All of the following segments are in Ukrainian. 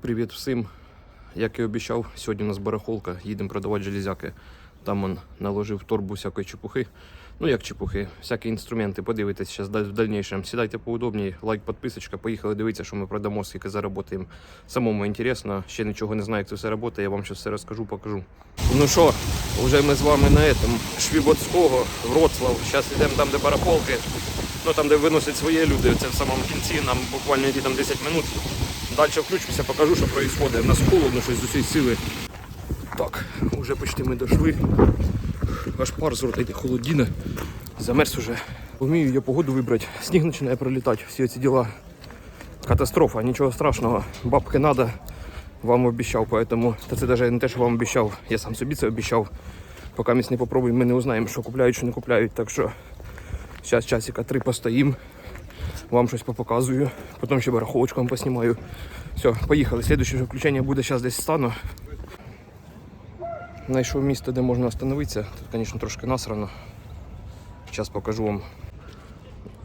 Привіт всім. Як і обіцяв, сьогодні у нас барахолка, їдемо продавати железяки. Там он наложив торбу всякої чепухи. Ну як чепухи, всякі інструменти. Подивитесь зараз в дальнейшем. Сідайте поудобніше, лайк, підписочка. Поїхали дивитися, що ми продамо, скільки заработаємо. Самому інтересно, ще нічого не знаю, як це все працює. Я вам зараз все розкажу, покажу. Ну що, вже ми з вами на этом Швібоцького, Вроцлав. Зараз йдемо там, де барахолки. Ну там, де виносять свої люди, це в самому кінці, нам буквально йти там 10 минут. Далі включимося, покажу, що відбувається. У нас холодно, щось з усієї сили. Так, вже почти ми дійшли. Аж пар з рота. Замерз уже. Вмію я погоду вибрати. Сніг починає пролітати, всі ці діла. Катастрофа, нічого страшного. Бабки надо. Вам обіцяв, поэтому. Та це навіть не те, що вам обіцяв. Я сам собі це обіцяв. Поки ми не попробуємо, ми не узнаємо, що купляють, що не купляють. Так що зараз часика три постоїм. Вам щось попоказую, потім ще барахолочку вам поснімаю. Все, поїхали. Слідуюче вже включення буде зараз десь стану. Знайшов місце, де можна остановитися. Тут, звісно, трошки насрано. Зараз покажу вам.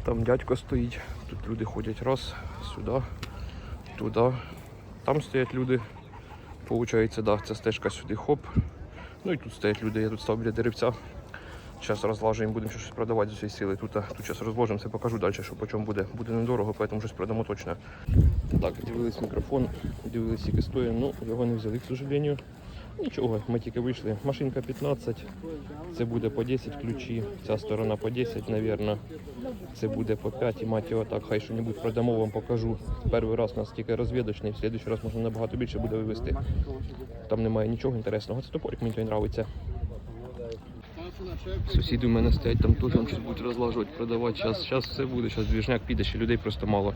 Там дядько стоїть, тут люди ходять раз, сюди, туди. Там стоять люди. Получається, да, ця стежка сюди хоп. Ну і тут стоять люди, я тут став біля деревця. Зараз розлажуємо, будемо щось продавати з усієї сили. Тут, тут зараз розложимо, все покажу далі, що по чому буде. Буде недорого, тому щось продамо точно. Так, дивились мікрофон, дивились, скільки стоїть. Ну, його не взяли, к сожалению. Нічого, ми тільки вийшли. Машинка 15, це буде по 10 ключі, ця сторона по 10, мабуть. Це буде по 5 і мать його так, хай що-небудь продамо, вам покажу. Перший раз у нас тільки розвідочний, в следующий раз можна набагато більше буде вивезти. Там немає нічого інтересного. Це топорик мені той подобається. Сусіди у мене стоять, там теж щось будуть розлажувати, продавати. Зараз, зараз все буде, зараз двіжняк піде, ще людей просто мало.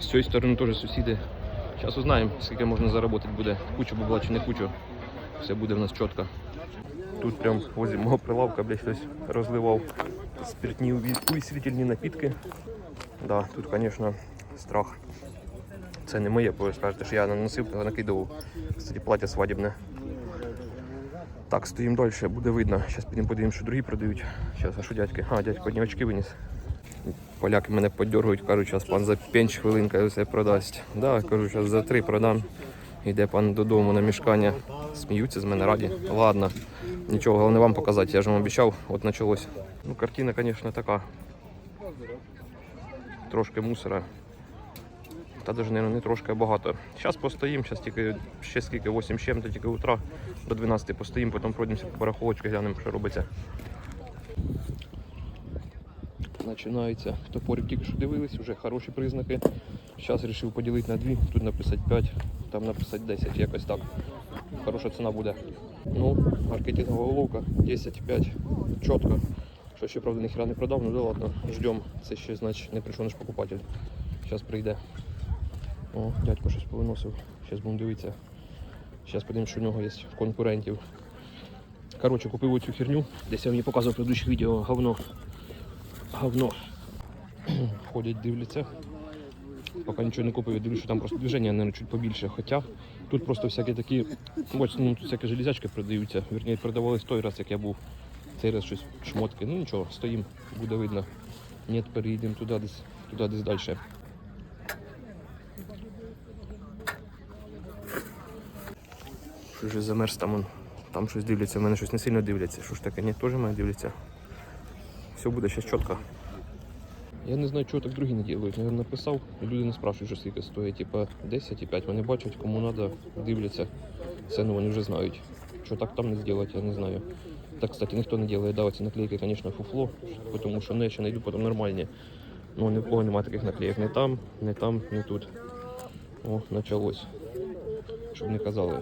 З цієї сторони теж сусіди. Зараз узнаємо, скільки можна заробити буде. Кучу бабла чи не кучу. Все буде в нас чітко. Тут прям возле мого прилавка, блядь, хтось розливав спиртні увеселительні напітки. Да, тут, звісно, страх. Це не моє, скажете, що я наносив, накидував. Кстати, плаття свадібне. Так, стоїмо далі, буде видно. Зараз підемо подивимося, що другі продають. Зараз, а що дядьки? А, дядько одні очки виніс. Поляки мене подергають, кажуть, зараз пан за пенч хвилинка все продасть. Да, кажу, зараз за три продам. Йде пан додому на мішкання. Сміються з мене раді. Ладно, нічого, головне вам показати, я ж вам обіцяв, от почалось. Ну, картина, звісно, така. Трошки мусора. Та навіть, мабуть, не трошки а багато. Зараз постоїмо, зараз тільки ще скільки 8 чим, то тільки утра до 12 постоїмо, потім пройдемося по барахолочку, глянемо, що робиться. Починається. Топорик тільки що дивились, вже хороші признаки. Зараз вирішив поділити на дві, тут написати 5, там написати 10, якось так. Хороша ціна буде. Ну, маркетингова головка 10-5. Чітко. Що ще, правда, ніхера не продав, ну да ладно, ждемо. Це ще, значить, не прийшов наш покупатель. Зараз прийде. О, дядько щось повиносив. Зараз будемо дивитися. Зараз подивимось, що в нього є в конкурентів. Коротше, купив оцю херню. Десь я мені показував в предыдущих відео говно. Говно. Ходять, дивляться. Поки нічого не купив, я дивлюсь, що там просто движення, мабуть, чуть побільше. Хоча тут просто всякі такі, ось, ну, тут всякі железячки продаються. Вірніше, продавались той раз, як я був. Цей раз щось шмотки. Ну нічого, стоїмо, буде видно. Ні, переїдемо туди десь, туди десь далі. Що ж замерз там он. Там щось дивляться, в мене щось не сильно дивляться. Що ж таке, ні, теж мене дивляться. Все буде зараз чітко. Я не знаю, чого так другі не ділають. Я написав, і люди не спрашують, що скільки стоїть. Типа 10 і 5. Вони бачать, кому треба, дивляться. Ціну вони вже знають. Що так там не зробити, я не знаю. Так, кстати, ніхто не робить. Да, ці наклейки, звісно, фуфло, тому що ну, я ще знайду потім нормальні. Ну, ні в кого немає таких наклеїк. Не там, не там, не тут. О, почалось. Щоб не казали.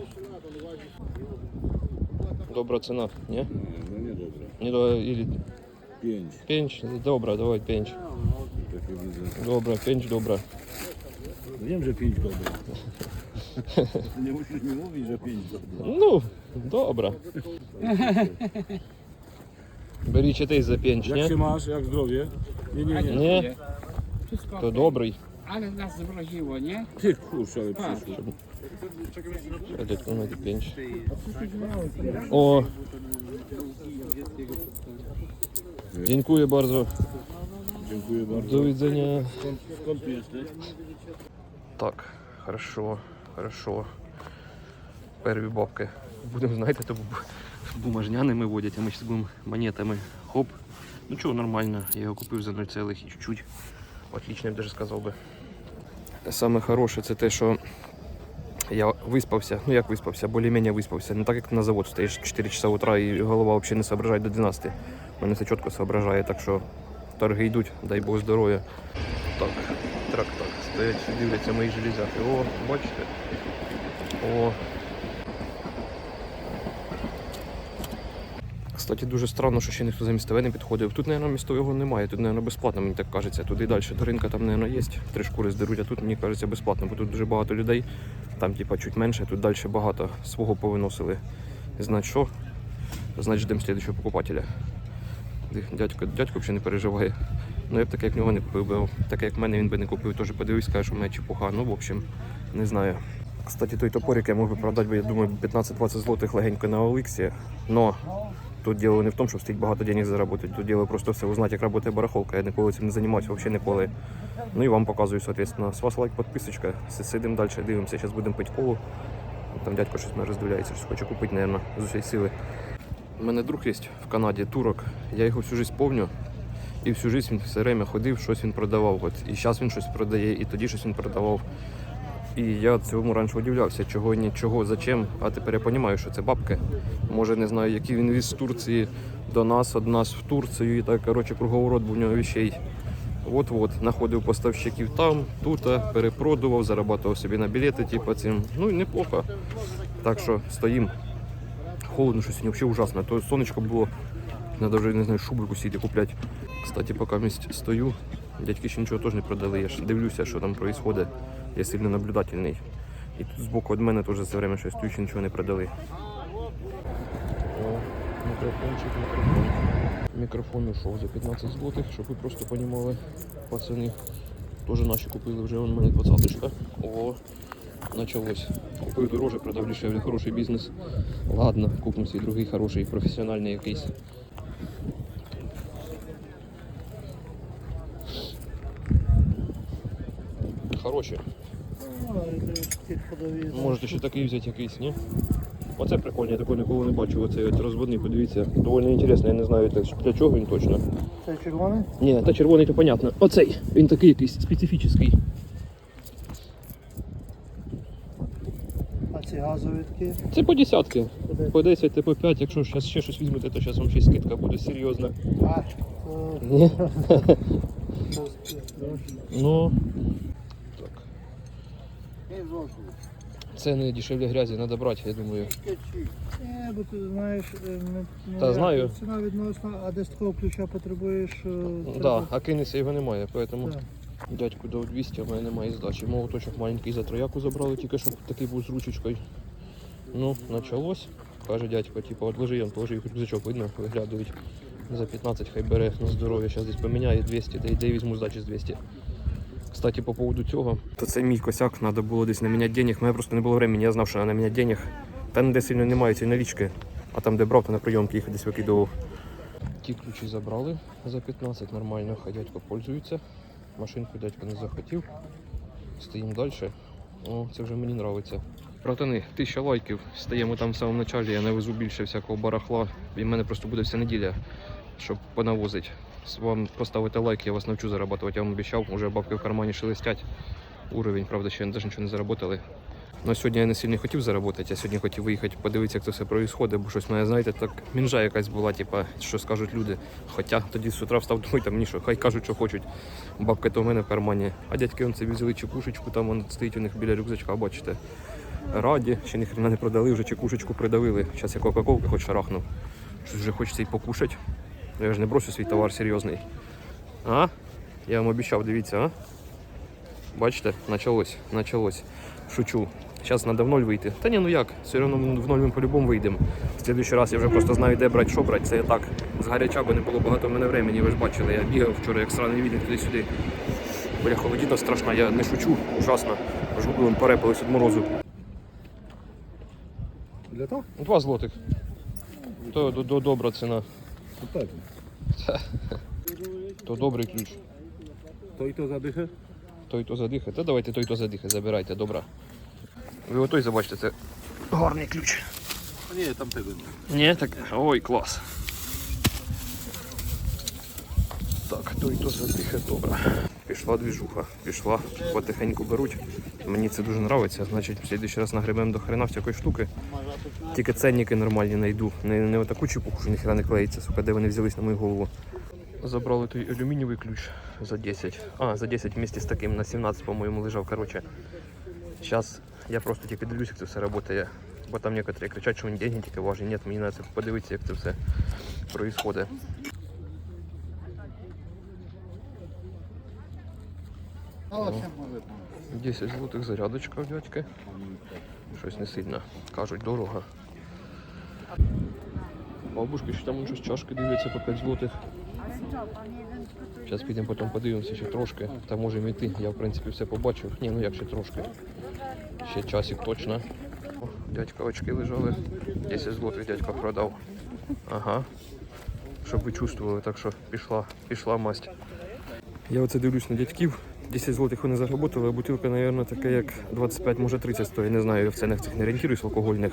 Добра ціна, ні? Ну nie dobra. Не до или Pięć. пенч? Добра, давай пенч. Добра, пенч добра. Wiem, że pięć dobra. nie musisz mi mówić, że pięć dobra. Ну, добра. Беріть ти за пенч, Jak się ні? masz? Jak zdrowie? Nie, nie, nie. Ні, Wszystko то okej. добрий. Ale nas zmroziło, nie? Ty kurczę, ale przyszło. Дядько на пенч? О, дякую bardzo. Dziękuję bardzo. До widzenia. Skąd, skąd jesteś? Так, хорошо. Хорошо. Перві бабки. Будемо, знаєте, то бу- бумажняними водять, а ми зараз будемо монетами. Хоп. Ну чого, нормально. Я його купив за 0, і чуть-чуть. Отлично, я б даже сказав би. Саме хороше це те, що я виспався. Ну як виспався, більш-менш виспався. Не так, як на завод стоїш 4 часа утра і голова взагалі не соображає до 12. У мене все чітко соображає, так що торги йдуть, дай Бог здоров'я. Так, трактор. Стоять, дивляться мої железяки. О, бачите? О. Кстати, дуже странно, що ще ніхто за містове не підходив. Тут, мабуть, містового немає, тут, мабуть, безплатно, мені так кажеться. Туди далі до ринка там, мабуть, є. Три шкури здеруть, а тут, мені кажеться, безплатно, бо тут дуже багато людей. Там, типа, чуть менше, тут далі багато свого повиносили. Знать що? Значить, ждемо слідчого покупателя. Дядько, дядько взагалі не переживає. Ну я б таке як нього не купив, бо таке як мене він би не купив, теж подивився, каже, що в мене чепуха. Ну, в общем, не знаю. Кстати, той топорик я мог би продати, бо я думаю, 15-20 злотих легенько на Оликсі. Но тут діло не в тому, що встиг багато денег заробити. Тут діло просто все узнати, як працює барахолка. Я ніколи цим не займався, взагалі ніколи. Ну і вам показую, соответственно. З вас лайк, підписочка. С- Сидимо далі, дивимося. Зараз будемо пити колу. Там дядько щось мене роздивляється, щось хоче купити, мабуть, з усієї сили. У мене друг є в Канаді, турок. Я його всю життя помню. І всю життя він все время ходив, щось він продавав. От. І зараз він щось продає, і тоді щось він продавав. І я цьому раніше удивлявся, чого нічого, зачем. А тепер я розумію, що це бабки. Може, не знаю, який він віз з Турції до нас, від нас в Турцію. І так, коротше, круговорот був у нього вещей. От-от, знаходив поставщиків там, тут, перепродував, зарабатував собі на білети, типу цим. Ну і неплохо. Так що стоїм. Холодно, що сьогодні взагалі ужасно. То сонечко було. Надо вже не знаю, шубрику сіти купляти. Кстати, поки місць стою, дядьки ще нічого теж не продали. Я ж дивлюся, що там відбувається. Я сильно наблюдательний. І тут збоку від мене теж все время щось ще нічого не продали. Мікрофончик, мікрофон. Мікрофон ушов за 15 злотих, щоб ви просто розуміли, пацани. Теж наші купили вже, у мене 20-ка. О, началось. Купив дороже, продав дешевле, хороший бізнес. Ладно, купимо свій другий хороший, професіональний якийсь. Хороші. Можете ще такий взяти якийсь, ні? Оце прикольно, я такого ніколи не бачив. Оцей от розводний, подивіться. Доволі інтересно, я не знаю для- чого він точно. Це червоний? Ні, та червоний то понятно. Оцей, він такий якийсь специфічний. А ці газові такі? Це по десятки. По 10, та по 5. Якщо зараз ще щось візьмете, то зараз вам ще скидка буде серйозна. А, Ні. Ну. Це не дешевле грязі, треба брати, я думаю. Е, бо ти знаєш, е, не, не Та знаю. ціна відносно, а десь такого ключа потребуєш. е, Так, треба- да, а кинеться його немає, поэтому Так. дядьку дав 200, а в мене немає здачі. Молоточок маленький за трояку забрали, тільки щоб такий був з ручечкою. Ну, почалось. Каже дядько, типу, отложи я положи їх рюкзачок, видно, виглядають. За 15 хай бере на здоров'я, зараз десь поміняє 200, де, де візьму здачі з 200. Кстати, по поводу цього. То це мій косяк, треба було десь наміняти денег. У мене просто не було времени, я знав, що треба наміняти денег. Та ніде сильно немає цієї налічки, а там, де брав, то на прийомки їх десь викидував. Ті ключі забрали за 15, нормально, хай дядько пользується. Машинку дядько не захотів. Стоїмо далі. О, це вже мені подобається. Братани, тисяча лайків. Стаємо там в самому началі, я навезу більше всякого барахла. І в мене просто буде вся неділя, щоб понавозити. Вам поставити лайк, я вас навчу зарабатувати. Я вам обіцяв, уже бабки в кармані шелестять. Уровень, правда, ще навіть нічого не заработали. Ну, сьогодні я не сильно хотів заробити, я сьогодні хотів виїхати, подивитися, як це все відбувається, бо щось мене, знаєте, так мінжа якась була, типа, що скажуть люди. Хоча тоді з утра встав, думаю, там мені що, хай кажуть, що хочуть. Бабка то в мене в кармані. А дядьки он собі взяли чекушечку, там вон стоїть у них біля рюкзачка, бачите. Раді, ще ні хрена не продали, вже чекушечку придавили. Зараз я кока-колки хоч шарахну. Щось вже хочеться й покушати. Я ж не брошу свій товар серйозний. А? Я вам обіцяв, дивіться, а? Бачите, началось, началось. Шучу. Зараз треба в ноль вийти. Та ні, ну як, все одно в ноль ми по-любому вийдемо. В следующий раз я вже просто знаю, де брати, що брати. Це я так. З гаряча, бо не було багато в мене времени, ви ж бачили. Я бігав вчора, як сраний відень туди-сюди. Бля, холодіна страшна, я не шучу, ужасно. Аж губи вон порепались від морозу. Для того? Два злотих. То до, добра ціна. Так. То добрий ключ. Той то задихає? Той то задихає. Та давайте той то задихає, забирайте, добра. Ви отой забачите, це гарний ключ. Ні, там тебе. Ні, так. Ой, клас. Так, то і то задихає, добре. Пішла двіжуха, пішла, потихеньку беруть. Мені це дуже подобається. Значить, в слідуючий раз нагребемо до хрена всякої штуки. Тільки ценники нормальні знайду. Не, не отаку чепуху, що ніхера не клеїться, сука, де вони взялись на мою голову. Забрали той алюмінієвий ключ за 10. А, за 10 вместе з таким на 17, по-моєму, лежав. Короче, зараз я просто тільки дивлюсь, як це все працює. Бо там некоторі кричать, що вони деньги тільки важні. Ні, мені треба подивитися, як це все відбувається. А оце може 10 злотих зарядочка в дядьки. Щось не сильно. Кажуть, дорого. Бабушки, що там щось чашки дивляться по 5 злотих. Зараз підемо потім подивимося ще трошки. Та можемо йти. Я в принципі все побачив. Ні, ну як ще трошки. Ще часик точно. О, дядька очки лежали. 10 злотих дядька продав. Ага. Щоб ви чувствували, так що пішла, пішла масть. Я оце дивлюсь на дядьків. 10 злотих вони заработали, а бутилка, мабуть, така як 25, може 30 стоїть. Не знаю, я в ценах цих не орієнтуюсь алкогольних.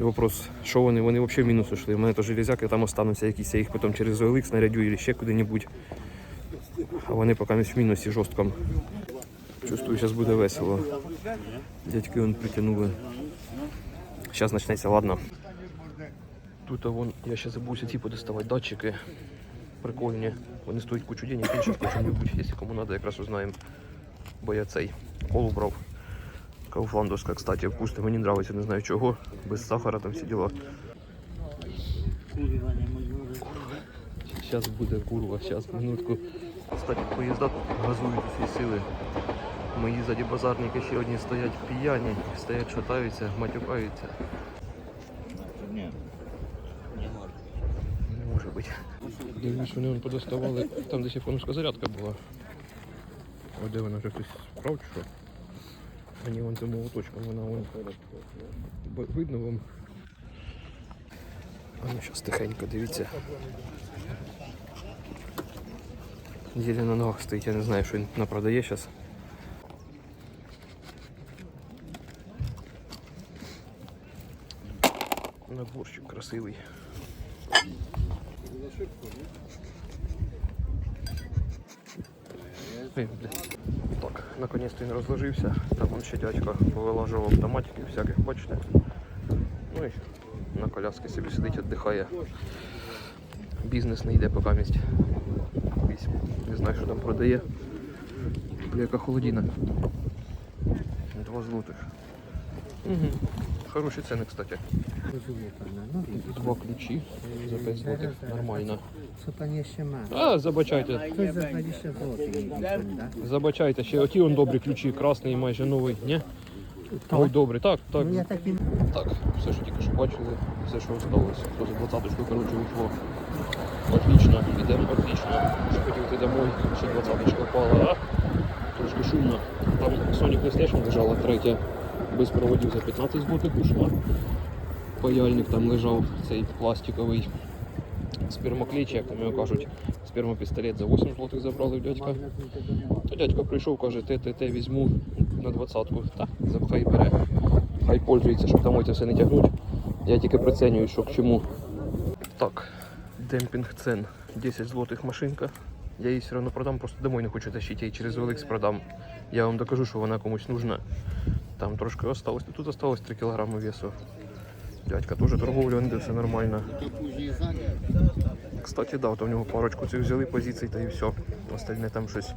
І вопрос, що вони, вони взагалі в мінус ушли. У мене то железяки там остануться якісь, я їх потім через OLX нарядю або ще куди-небудь. А вони поки в мінусі жорстком. Чувствую, зараз буде весело. Дядьки вон притягнули. Зараз почнеться, ладно. Тут вон, я ще забувся ті подоставати датчики. Прикольні. Вони стоять кучу денег, інші почем-небудь, якщо кому треба, якраз узнаємо. Бо я цей колу брав. Кауфландовська, кстати, вкусна, мені подобається, не знаю чого. Без сахара там всі діла. Зараз буде курва, зараз минутку. Кстати, поїзда тут газують усі сили. Мої ззаді базарники ще одні стоять п'яні, стоять, шатаються, матюкаються. Ні. Не може бути. Дивлюсь, вони подоставали, там десь японська зарядка була. О, де вона вже хтось справ що? Мені вон цим молоточком, вона вон. Видно вам. А ну зараз тихенько, дивіться. Єлі на ногах стоїть, я не знаю, що він напродає зараз. Наборчик красивий. Ой. Так, наконец-то він розложився. Там он ще дядько повилажував автоматики всяких, бачите. Ну і на коляски собі сидить, віддихає. Бізнес не йде поки місць. Не знаю, що там продає. Яка холодина. Два злотих. Угу. Хороші ціни, кстати. Два ключі за 5 злотих. Нормально. А, забачайте. Coś za 20 zł. niech pan da. Забачайте, ще оті он добрі ключі, красний майже новий, ні? Ой, добрий, так, так. Taki Так, все, що тільки що бачили, все, що осталось. То за двадцяточку, коротше, ушло. Отлично, ідемо отлично. Ще хотів йти домой, ще двадцяточка впала, а? Трошки шумно. Там Sony PlayStation лежала третя, без проводів за 15 злотих ушла. Паяльник там лежав, цей пластиковий спермокліч, як там його кажуть, спермопістолет за 8 злотих забрали в дядька. То дядько прийшов, каже, те, те, те візьму на двадцятку. Та, хай бере. Хай пользується, щоб домой це все не тягнуть. Я тільки прицінюю, що к чому. Так, демпінг цен. 10 злотих машинка. Я її все одно продам, просто домой не хочу тащити, я її через OLX продам. Я вам докажу, що вона комусь нужна. Там трошки осталось. Тут осталось 3 кг весу. Дядька теж торговлю, він все нормально. Кстати, да, то в нього парочку цих взяли позицій та і все. Остальне там щось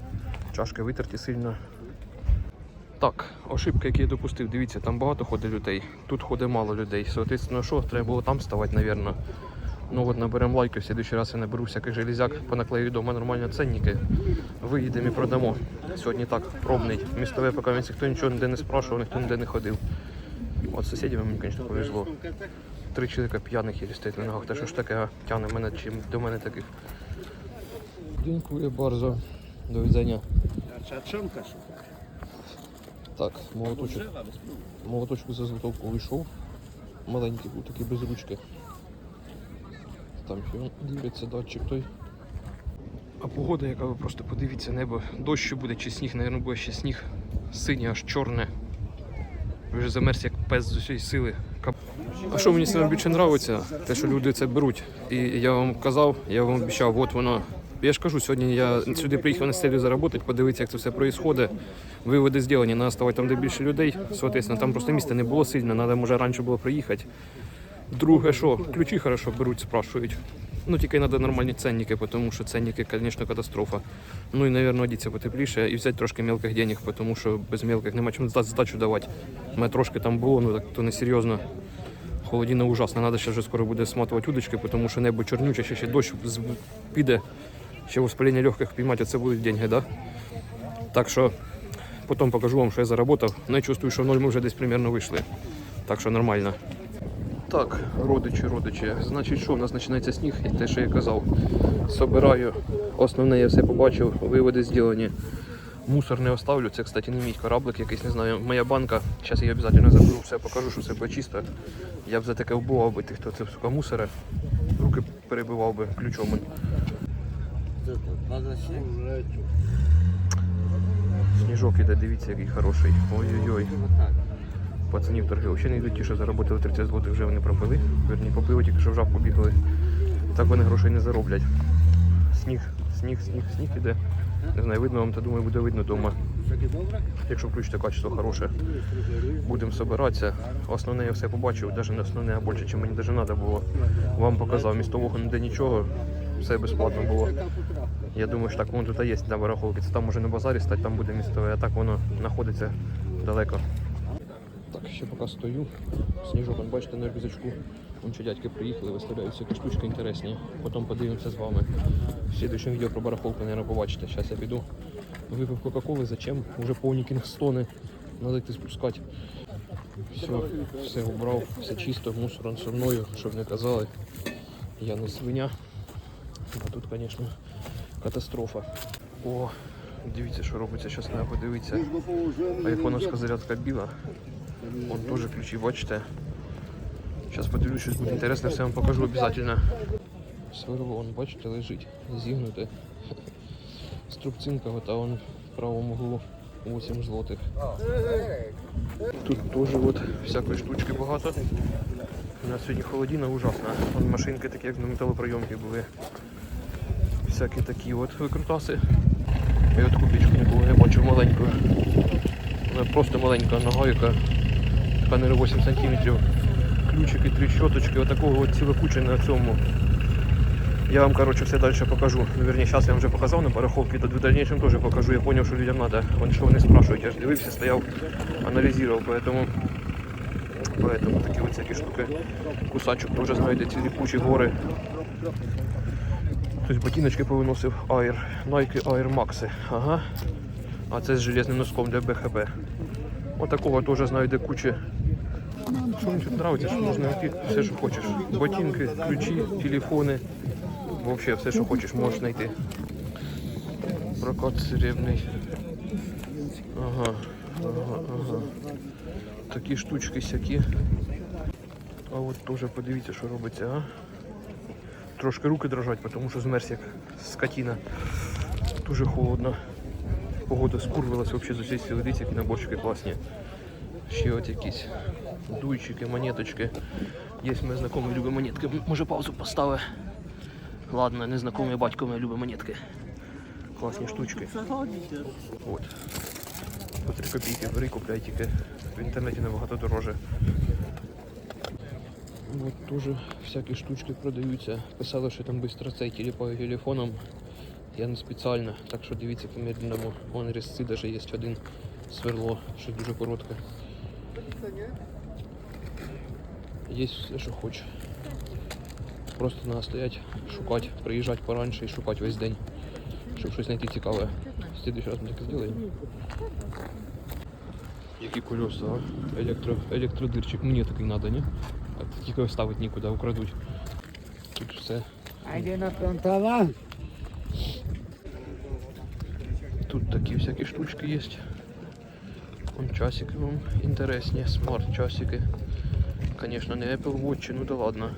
чашки витерті сильно. Так, ошибка, які я допустив, дивіться, там багато ходить людей, тут ходить мало людей. Соответственно, що, треба було там ставати, напевно. Ну от наберемо лайки, в следующий раз я наберу всяких железяк, понаклею вдома нормально ценники. Виїдемо і продамо. Сьогодні так, пробний. Містове, поки мені ніхто нічого ніде не спрашував, ніхто ніде не ходив. От з сусідями мені, звісно, повезло. Три чоловіка п'яних є стоять на ногах. Та що ж таке тягне мене чим до мене таких. Дякую bardzo. До widzenia. Чачонка що? Так, молоточок. Молоточок за золотовку вийшов. Маленький був такий без ручки. Там ще дивиться датчик той. А погода, яка ви просто подивіться, небо. Дощ буде чи сніг, мабуть, буде ще сніг. Синє, аж чорне. Вже замерз як пес з усієї сили. А що мені саме більше подобається? Те, що люди це беруть. І я вам казав, я вам обіцяв, от воно. Я ж кажу, сьогодні я сюди приїхав на селю заработати, подивитися, як це все відбувається. Виводи зроблені, треба ставати там, де більше людей. Соответственно, там просто місця не було сильно, треба може раніше було приїхати. Друге, що ключі хорошо беруть, спрашують. Ну тільки треба нормальні ценники, тому що ценники, звісно, катастрофа. Ну і, мабуть, одіться потепліше і взяти трошки мелких денег, тому що без мелких нема чим здачу давати. У мене трошки там було, ну так то не серйозно. Холодина ужасна, треба ще вже скоро буде сматувати удочки, тому що небо чорнюче, ще, ще дощ піде, ще воспалення легких піймати, а це будуть деньги, да? Так що потім покажу вам, що я заработав. Ну, я чувствую, що в ноль ми вже десь примерно вийшли. Так що нормально. Так, родичі, родичі. Значить, що у нас починається сніг, і те, що я казав. Собираю. Основне я все побачив, виводи зроблені. Мусор не оставлю. Це, кстати, не мій кораблик якийсь, не знаю. Моя банка. Зараз я обов'язково заберу, все покажу, що все буде чисто. Я б за таке вбивав би тих, хто це сука мусоре. Руки перебивав би ключом. Сніжок іде, дивіться, який хороший. Ой-ой-ой. Пацанів торги взагалі не йдуть, ті, що заробили 30 злотих, вже вони пропили. Верні попили, тільки що в жабку бігали. Так вони грошей не зароблять. Сніг, сніг, сніг, сніг іде. Не знаю, видно вам, та думаю, буде видно вдома. Якщо включите качество хороше, будемо збиратися. Основне я все побачив, навіть не основне, а більше, ніж мені навіть треба було. Вам показав, містового ніде нічого, все безплатно було. Я думаю, що так воно тут є на барахолці. Це там може на базарі стати, там буде містове, а так воно знаходиться далеко. Ще поки стою. Сніжок, он, бачите, на рюкзачку. Вон ще дядьки приїхали, виставляють всякі штучки інтересні. Потім подивимося з вами. В слідчому відео про барахолку, мабуть, побачите. Зараз я піду. Випив Кока-Коли, зачем? Уже повні кінгстони. Надо йти спускати. Все, все убрав, все чисто, мусором со мною, щоб не казали. Я не свиня. А тут, звісно, катастрофа. О, дивіться, що робиться, зараз треба подивитися. Айфоновська зарядка біла. Вон теж ключі, бачите. Зараз подивлюсь, щось буде інтересне, все вам покажу обов'язково. Сверло, вон, бачите, лежить, зігнуте. Струбцинка, от, а вон в правому углу 8 злотих. Тут теж от всякої штучки багато. У нас сьогодні холодина ужасна. Вон машинки такі, як на металопройомки були. Всякі такі от викрутаси. І от купічку ніколи не бачив маленьку. Просто маленька нагайка, така не 8 см. Ключики, три щоточки, отакого от ціла куча на цьому. Я вам короче, все далі покажу. Ну, верні, зараз я вам вже показав на барахолці, то в дальнейшем теж покажу. Я зрозумів, що людям треба. Вони що вони спрашують, я ж дивився, стояв, аналізував, поэтому, поэтому такі ось всякі штуки. Кусачок теж знайде цілі кучі гори. Хтось ботиночки повиносив Air, Nike Air Max. Ага. А це з железним носком для БХБ. Отакого теж знайде куча. Що мені тут подобається, що можна знайти все, що хочеш. Ботинки, ключі, телефони. Взагалі все, що хочеш, можеш знайти. Прокат серебний. Ага, ага, ага. Такі штучки сякі. А от теж подивіться, що робиться, а? Трошки руки дрожать, тому що змерз як скотина. Дуже холодно. Погода скурвилась взагалі з усієї сили. Дивіться, які наборчики класні. Ще от якісь дуйчики, монеточки. Є мій знайомий любить монетки. Може паузу поставить. Ладно, незнайомий батько мій любить монетки. Класні штучки. От. По 3 копійки бери, купляй тільки. В інтернеті набагато дороже. От теж всякі штучки продаються. Писали, що там швидко цей тіліпаю телефоном. Я не спеціально, так що дивіться по медленному. Вон різці навіть є один сверло, що дуже коротке. Є все, що хочеш. Просто треба стоять, шукати, приїжджати пораньше і шукати весь день, щоб щось знайти цікаве. В следующий раз ми так зробимо. Які колеса, а? Електро, електродирчик. Мені такий треба, ні? А тільки ставити нікуди, украдуть. Тут все. A gdzie naplątała? Тут такі всякі штучки є. Вон часики вам інтересні, смарт-часики. Звісно, не Apple Watch, ну да ладно.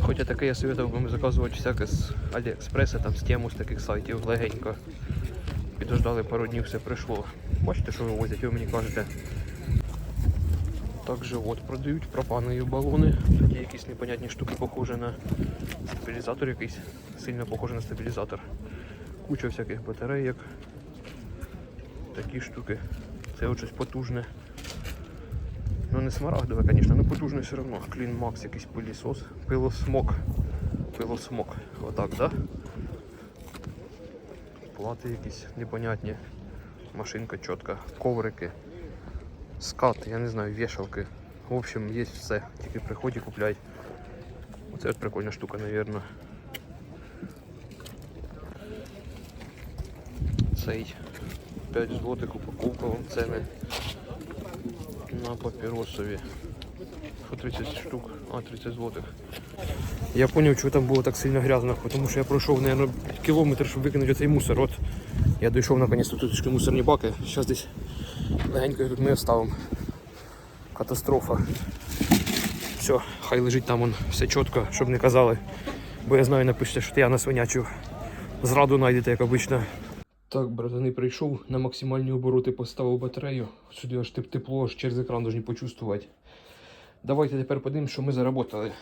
Хоча таке я советував вам заказувати всяке з Аліекспреса, там з тему з таких сайтів легенько. Підождали пару днів, все прийшло. Бачите, що вивозять, ви мені кажете. Також от продають пропанові балони. Є якісь непонятні штуки, похожі на стабілізатор якийсь. Сильно похожий на стабілізатор. Куча всяких батарейок. Такі штуки. Це щось потужне. Ну не смарагдове, звісно, але потужне все одно. Клін Макс, якийсь пилісос. Пилосмок. Пилосмок. Отак, да? Плати якісь непонятні. Машинка чітка. Коврики. Скат, я не знаю, вішалки. В общем, є все. Тільки приходь і купляй. Оце от прикольна штука, навірно. Цей 5 злотих упаковка вам ціни на папіросові. Що 30 штук? А, 30 злотих. Я зрозумів, чого там було так сильно грязно, тому що я пройшов, мабуть, кілометр, щоб викинути цей мусор. От я дійшов наконець тут мусорні баки. Зараз десь легенько їх ми оставимо. Катастрофа. Все, хай лежить там он все чітко, щоб не казали. Бо я знаю, напишете, що я насвинячив. Зраду знайдете, як обично. Так, братани, прийшов на максимальні обороти, поставив батарею. Сюди аж теп- тепло, аж через екран должні почувствувати. Давайте тепер подивимось, що ми заработали.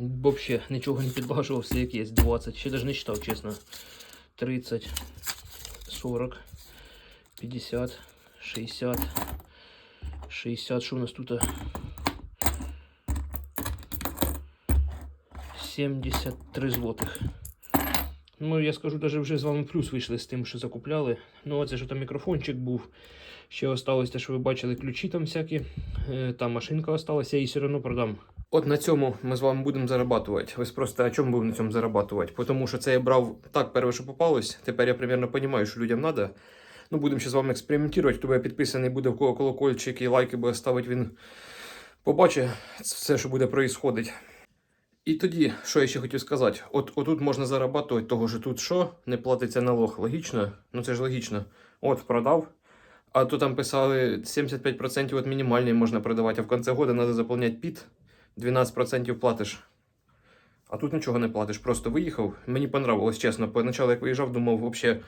Взагалі нічого не підбажував, все як є. 20. Ще навіть не читав, чесно. 30, 40, 50, 60, 60. Що у нас тут? 73 злотих. Ну, я скажу, навіть вже з вами плюс вийшли з тим, що закупляли. Ну, оце що там мікрофончик був. Ще осталось те, що ви бачили, ключі там всякі. Е, Там машинка осталась, я її все одно продам. От на цьому ми з вами будемо зарабатувати. Ви спросите, а чому будемо на цьому зарабатувати? Тому що це я брав так, перше, що попалось. Тепер я примерно розумію, що людям треба. Ну, будемо ще з вами експериментувати. Хто буде підписаний, буде в кого колокольчик і лайки буде ставити, він побачить все, що буде проїсходити. І тоді, що я ще хотів сказати, от отут можна зарабатувати, того що тут що не платиться налог. Логічно? Ну це ж логічно. От продав. А то там писали 75% от мінімальний можна продавати, а в кінці года треба заповняти під 12% платиш. А тут нічого не платиш, просто виїхав. Мені понравилось, чесно. Поначалу, як виїжджав, думав, взагалі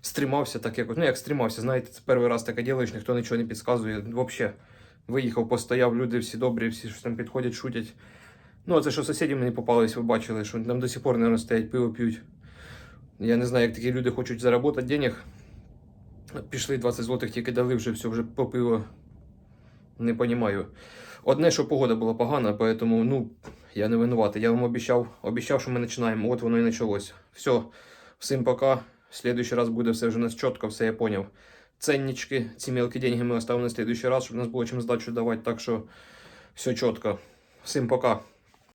стрімався так якось. Ну, як стрімався, знаєте, це перший раз таке ділаєш, ніхто нічого не підказує. Взагалі. Виїхав, постояв, люди всі добрі, всі там підходять, шутять. Ну, це що сусіді мені попались, ви бачили, що там до сих пор, не стоять, пиво п'ють. Я не знаю, як такі люди хочуть заробити денег. Пішли 20 злотих, тільки дали вже все, вже по пиво. Не розумію. Одне, що погода була погана, поэтому, ну, я не винуватий. Я вам обіцяв, обіцяв, що ми починаємо. От воно і почалось. Все, всім пока. В следующий раз буде все вже нас чітко, все я поняв. Ценнички, ці мелкі деньги ми оставимо на следующий раз, щоб нас було чим здачу давати. Так що все чітко. Всім пока.